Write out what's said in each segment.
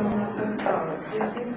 там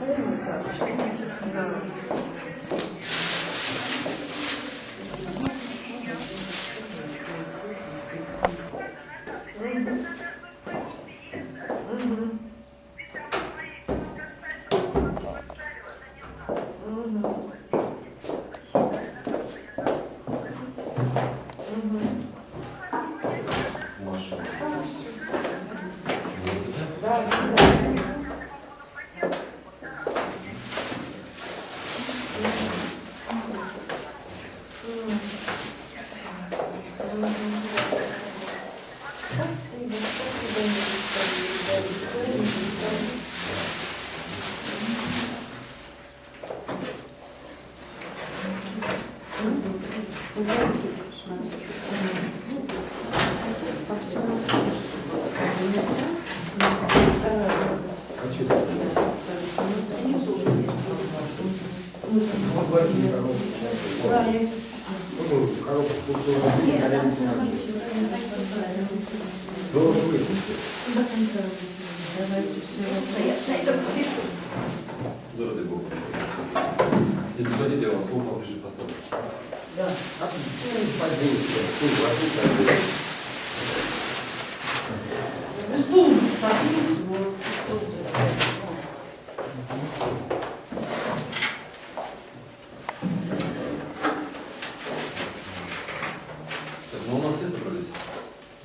Здравствуйте, Бог. Если хотите, я вам слово поближе поставлю. Да. Пойдите. Фу, возьми, Так, ну у нас все собрались?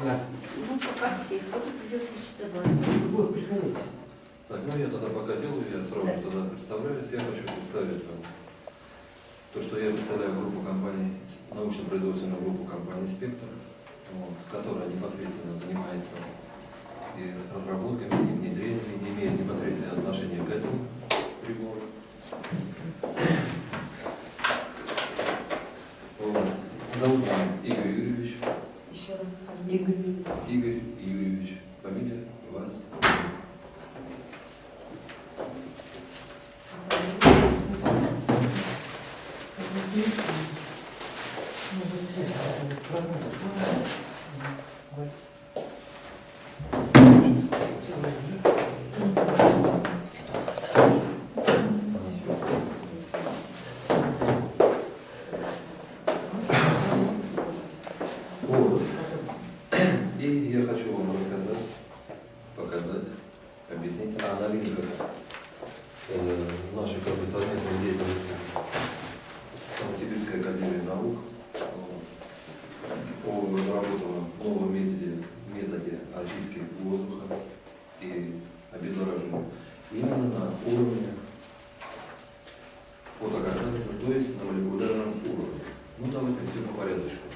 Да. Ну, пока все, кто-то придет еще добавить. Вот, приходите. Так, ну я тогда пока делаю, я сразу тогда представляюсь. Я хочу представить там, то, что я представляю группу компаний, научно-производственную группу компании «Спектр», вот, которая непосредственно занимается и разработками, и внедрением, и имеет непосредственное отношение к этому прибору. Вот. Зовут меня Игорь Юрьевич. Еще раз. Игорь. Игорь Юрьевич. Фамилия Вась. Вот. И я хочу вам рассказать, показать, объяснить о новинках э, нашей как бы, совместной деятельности с Новосибирской академией наук вот, по разработанному новом методе, методе очистки воздуха и обеззараживания именно на уровне фотокартинки, то есть на молекулярном уровне. Ну давайте все по порядочку.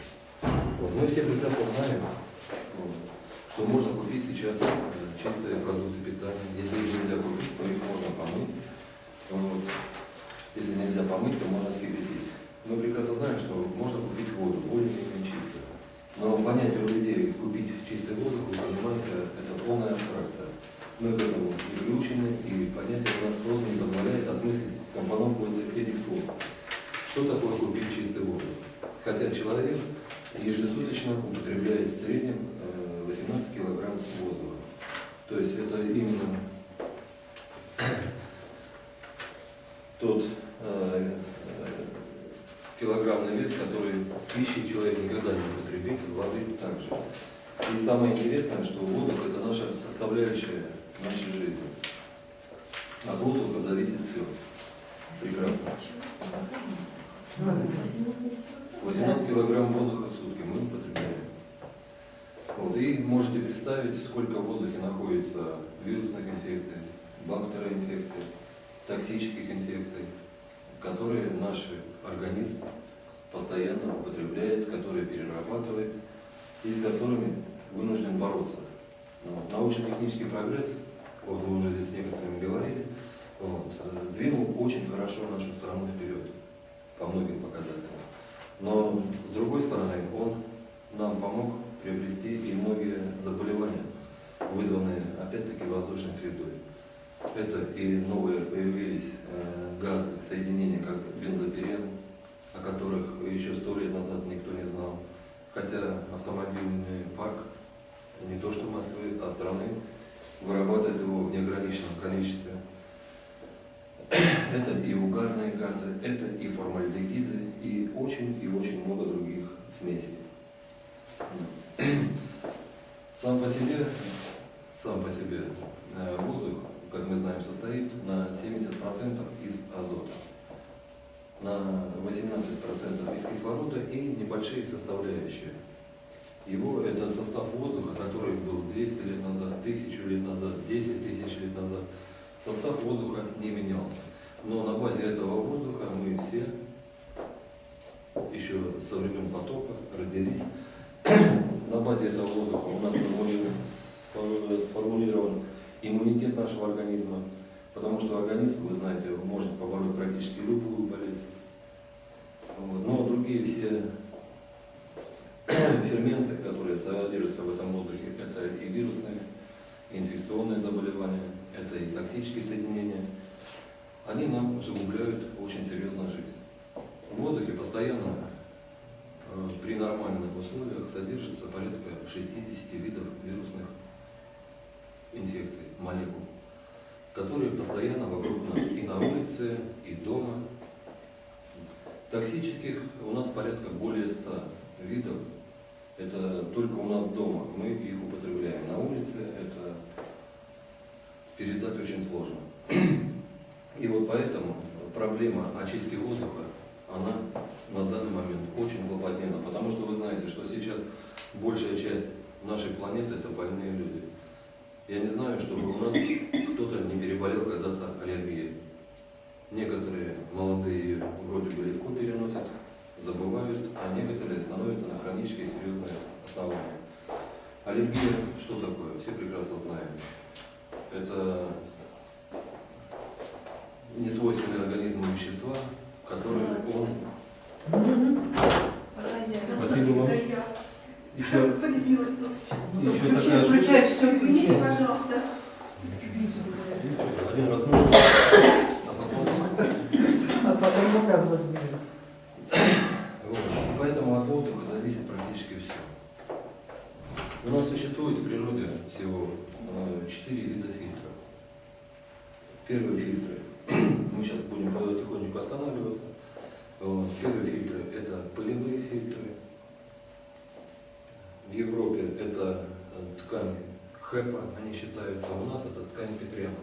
Вот. Мы все прекрасно знаем, что можно купить сейчас э, чистые продукты питания. Если их нельзя купить, то их можно помыть. Вот. Если нельзя помыть, то можно скипятить. Мы прекрасно знаем, что можно купить воду, более-менее чистую. Но понятие у людей купить чистый воздух, вы понимаете, это полная абстракция. Мы к этому не приучены, и понятие у нас просто не позволяет осмыслить компоновку этих слов. Что такое купить чистый воздух? Хотя человек ежесуточно употребляет в среднем э, 18 килограмм воздуха. То есть это именно тот э, килограммный вес, который пищи человек никогда не употребит, воды также. И самое интересное, что воздух это наша составляющая нашей жизни. От воздуха зависит все. Прекрасно. 18 килограмм воздуха в сутки мы употребляем. Вот, и можете представить, сколько в воздухе находится вирусных инфекций, бактероинфекций, токсических инфекций, которые наш организм постоянно употребляет, которые перерабатывает и с которыми вынужден бороться. Вот. Научно-технический прогресс, вот мы уже здесь некоторыми говорили, вот, э, двинул очень хорошо нашу страну вперед по многим показателям. Но с другой стороны, он нам помог приобрести и многие заболевания, вызванные опять-таки воздушной средой. Это и новые появились э, газы, соединения, как бензопирен, о которых еще сто лет назад никто не знал. Хотя автомобильный парк не то что Москвы, а страны вырабатывает его в неограниченном количестве. Это и угарные газы, это и формальдегиды, и очень и очень много других смесей. Сам по себе, сам по себе э, воздух, как мы знаем, состоит на 70% из азота, на 18% из кислорода и небольшие составляющие. Его, это состав воздуха, который был 200 лет назад, 1000 лет назад, 10 тысяч лет назад, состав воздуха не менялся. Но на базе этого воздуха мы все еще со времен потопа родились. На базе этого воздуха у нас сформулирован, сформулирован иммунитет нашего организма, потому что организм, вы знаете, может побороть практически любую болезнь. Вот. Но другие все ферменты, которые содержатся в этом воздухе, это и вирусные, и инфекционные заболевания, токсические соединения, они нам усугубляют очень серьезно жизнь. В воздухе постоянно э, при нормальных условиях содержится порядка 60 видов вирусных инфекций, молекул, которые постоянно вокруг нас и на улице, и дома. Токсических у нас порядка более 100 видов. Это только у нас дома. Мы их употребляем. На улице это передать очень сложно. И вот поэтому проблема очистки воздуха, она на данный момент очень злободневна, потому что вы знаете, что сейчас большая часть нашей планеты это больные люди. Я не знаю, чтобы у нас кто-то не переболел когда-то аллергией. Некоторые молодые вроде бы легко переносят, забывают, а некоторые становятся на хронические серьезные основания. Аллергия что такое? Все прекрасно знаем. Это несвойственные организму вещества, которые он... Спасибо вам. Еще, Распорядилась тут. еще Включай, такая включай, все, извините, Включай. пожалуйста. Один раз можно, а потом... А потом показывать будем. Вот. И поэтому от воздуха зависит практически все. У нас существует в природе всего э, четыре вида фильтров. Первые фильтры, мы сейчас будем потихонечку останавливаться. Вот. Первые фильтры – это пылевые фильтры. В Европе это э, ткань ХЭПа, они считаются, у нас это ткань Петриана.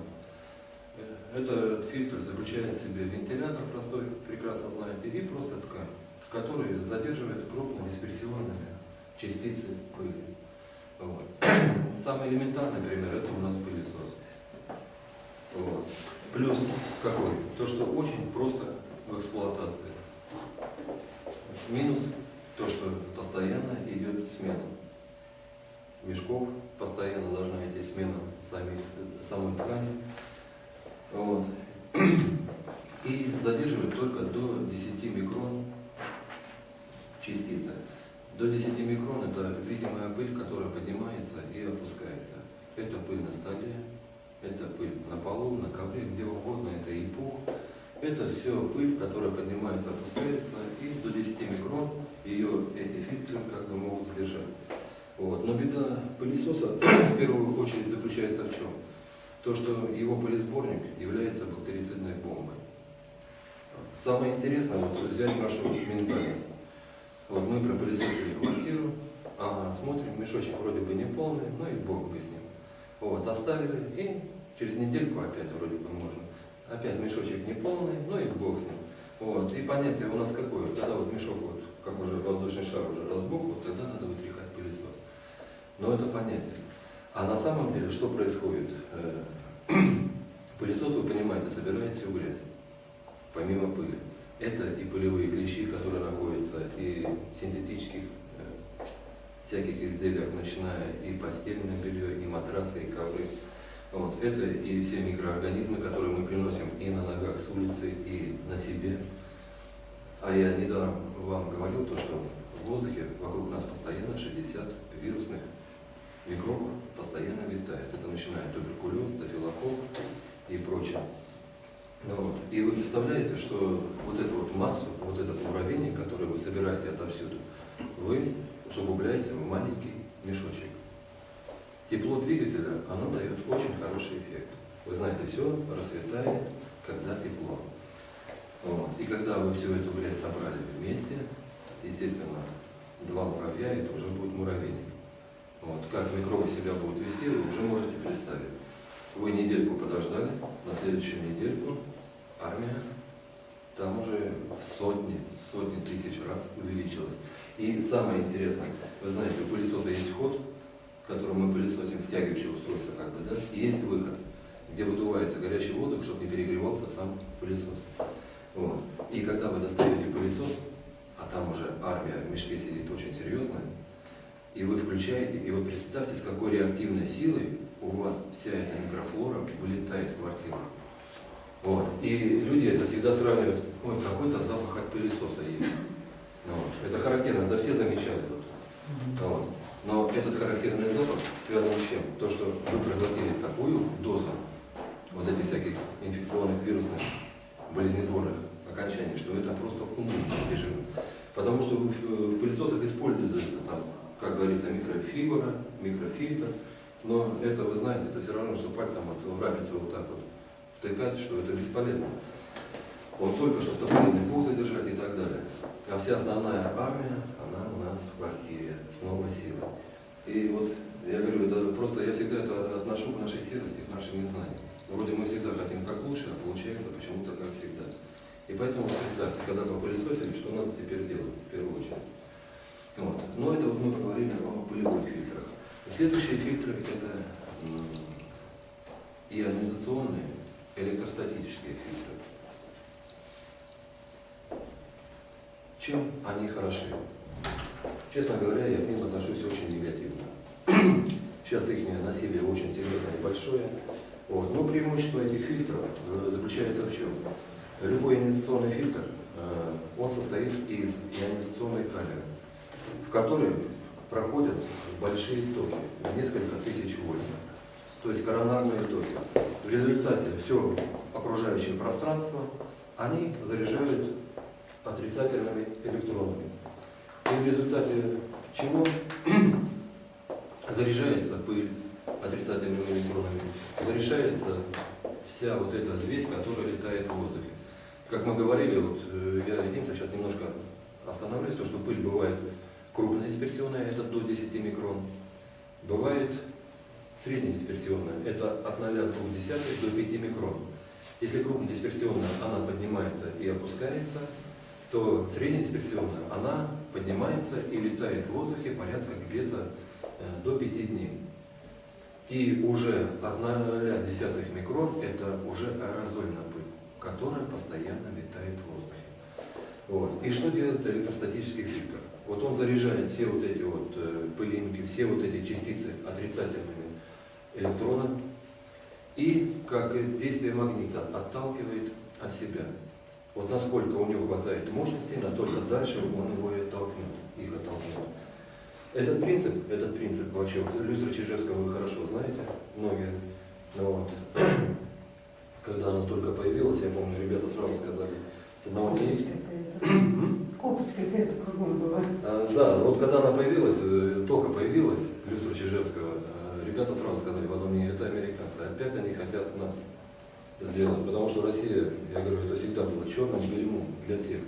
Э, Этот фильтр заключает в себе вентилятор простой, прекрасно знаете, и просто ткань, который задерживает крупнодисперсионные частицы пыли. Вот. Самый элементарный пример это у нас пылесос. Плюс какой? То, что очень просто в эксплуатации. Минус то, что постоянно идет смена мешков, постоянно должна идти смена сами, самой ткани. Вот. И задерживает только до 10 микрон частицы. До 10 микрон это видимая пыль, которая поднимается и опускается. Это пыль на столе, это пыль на полу, на ковре, где угодно, это и пух. Это все пыль, которая поднимается, опускается, и до 10 микрон ее эти фильтры как бы могут сдержать. Вот. Но беда пылесоса в первую очередь заключается в чем? То, что его пылесборник является бактерицидной бомбой. Самое интересное, вот взять нашу ментальность. Вот мы пропылесосили квартиру, ага, смотрим, мешочек вроде бы не полный, ну и бог бы с ним. Вот, оставили, и через недельку опять вроде бы можно. Опять мешочек не полный, ну и бог с ним. Вот, и понятие у нас какое, когда вот мешок, вот, как уже воздушный шар уже разбух, вот тогда надо вытряхать пылесос. Но это понятие. А на самом деле, что происходит? Э, Пылесос, вы понимаете, собирает всю грязь, помимо пыли. Это и пылевые клещи, которые находятся и синтетических э, всяких изделиях, начиная и постельное белье, и матрасы, и ковры. Вот. Это и все микроорганизмы, которые мы приносим и на ногах с улицы, и на себе. А я недавно вам говорил то, что в воздухе вокруг нас постоянно 60 вирусных микробов постоянно витает. Это начиная от туберкулез, стафилококк и прочее. Ну вот. И вы представляете, что вот эту вот массу, вот этот муравейник, который вы собираете отовсюду, вы усугубляете в маленький мешочек. Тепло двигателя, оно дает очень хороший эффект. Вы знаете, все расцветает, когда тепло. Вот. И когда вы всю эту грязь собрали вместе, естественно, два муравья, это уже будет муравейник. Вот. Как микробы себя будут вести, вы уже можете представить. Вы недельку подождали, на следующую недельку армия там уже в сотни, сотни тысяч раз увеличилась. И самое интересное, вы знаете, у пылесоса есть ход, которым мы пылесосим, втягивающее устройство, как бы, да, и есть выход, где выдувается горячий воздух, чтобы не перегревался сам пылесос. Вот. И когда вы достаете пылесос, а там уже армия в мешке сидит очень серьезная, и вы включаете, и вот представьте, с какой реактивной силой у вас вся эта микрофлора вылетает в квартиру. Вот. И люди это всегда сравнивают, ой, какой-то запах от пылесоса есть. Ну Вот. Это характерно, это все замечают. Вот. Но этот характерный запах связан с чем? То, что вы проглотили такую дозу вот этих всяких инфекционных вирусных болезнетворных окончаний, что это просто уму непостижимо. Потому что в, в пылесосах используется, там, как говорится, микрофибра, микрофильтр, но это, вы знаете, это все равно, что пальцем вот в рапицу вот так вот втыкать, что это бесполезно. Он только что топливный пол задержать и так далее. А вся основная армия, она у нас в квартире с новой силой. И вот я говорю, это просто я всегда это отношу к нашей серости, к нашим незнаниям. Вроде мы всегда хотим как лучше, а получается почему-то как всегда. И поэтому представьте, когда мы пылесосили, что надо теперь делать в первую очередь. Вот. Но это вот мы поговорили о пылевых фильтрах. Следующие фильтры это ионизационные электростатические фильтры. Чем они хороши? Честно говоря, я к ним отношусь очень негативно. Сейчас их насилие очень серьезное и большое. Вот. Но преимущество этих фильтров э, заключается в чем? Любой ионизационный фильтр, э, он состоит из ионизационной камеры, в которой проходят большие токи, несколько тысяч вольт, то есть коронарные токи. В результате все окружающее пространство, они заряжают отрицательными электронами. И в результате чего заряжается пыль отрицательными электронами, заряжается вся вот эта взвесь, которая летает в воздухе. Как мы говорили, вот э, я единственное сейчас немножко остановлюсь, то что пыль бывает крупная дисперсионная, это до 10 микрон, бывает среднедисперсионная, это от 0,2 до 5 микрон. Если крупнодисперсионная, она поднимается и опускается, то среднедисперсионная, она поднимается и летает в воздухе порядка где-то э, до 5 дней. И уже от 0,1 микрон это уже аэрозольная пыль, которая постоянно летает в воздухе. Вот. И что делает электростатический фильтр? Вот он заряжает все вот эти вот э, пылинки, все вот эти частицы отрицательными электронами и, как действие магнита, отталкивает от себя. Вот насколько у него хватает мощности, настолько дальше он его и оттолкнет, их оттолкнет. Этот принцип, этот принцип вообще, вот, люстра Чижевского вы хорошо знаете, многие, ну вот, когда она только появилась, я помню, ребята сразу сказали, с одного дня Копотская это кругом была. А, Да, вот когда она появилась, э, только появилась, люстра Чижевского, э, ребята сразу сказали в одном дне, это американцы, опять они хотят нас сделать, потому что Россия, я говорю, это всегда было черным бельмом для всех.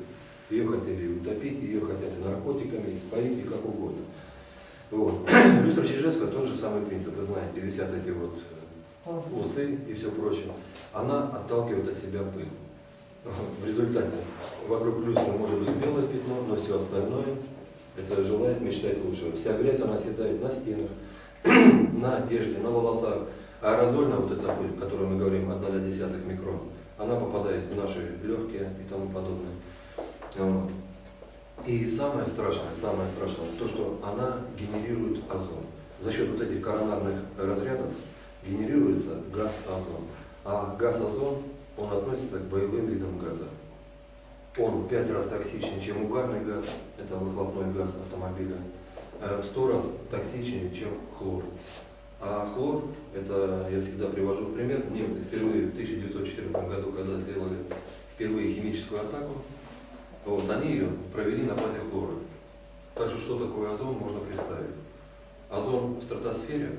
Ее хотели утопить, ее хотят и наркотиками, и споить, и как угодно. Вот. Люстра Чижевского тот же самый принцип, вы знаете, висят эти вот э, усы и все прочее. Она отталкивает от себя пыль. В результате вокруг люстры может быть белое пятно, но все остальное это желает, мечтает лучшего. Вся грязь, она оседает на стенах, на одежде, на волосах. А аэрозольная вот эта пыль, о которой мы говорим, от 0,1 микрон, она попадает в наши легкие и тому подобное. Вот. И самое страшное, самое страшное, то, что она генерирует озон. За счет вот этих коронарных разрядов генерируется газ озон. А газ озон, он относится к боевым видам газа. Он в пять раз токсичнее, чем угарный газ, это выхлопной газ автомобиля, э, в сто раз токсичнее, чем хлор. А хлор, это я всегда привожу пример, немцы впервые в 1914 году, когда сделали впервые химическую атаку, вот, они ее провели на базе хлора. Так что что такое озон, можно представить. Озон в стратосфере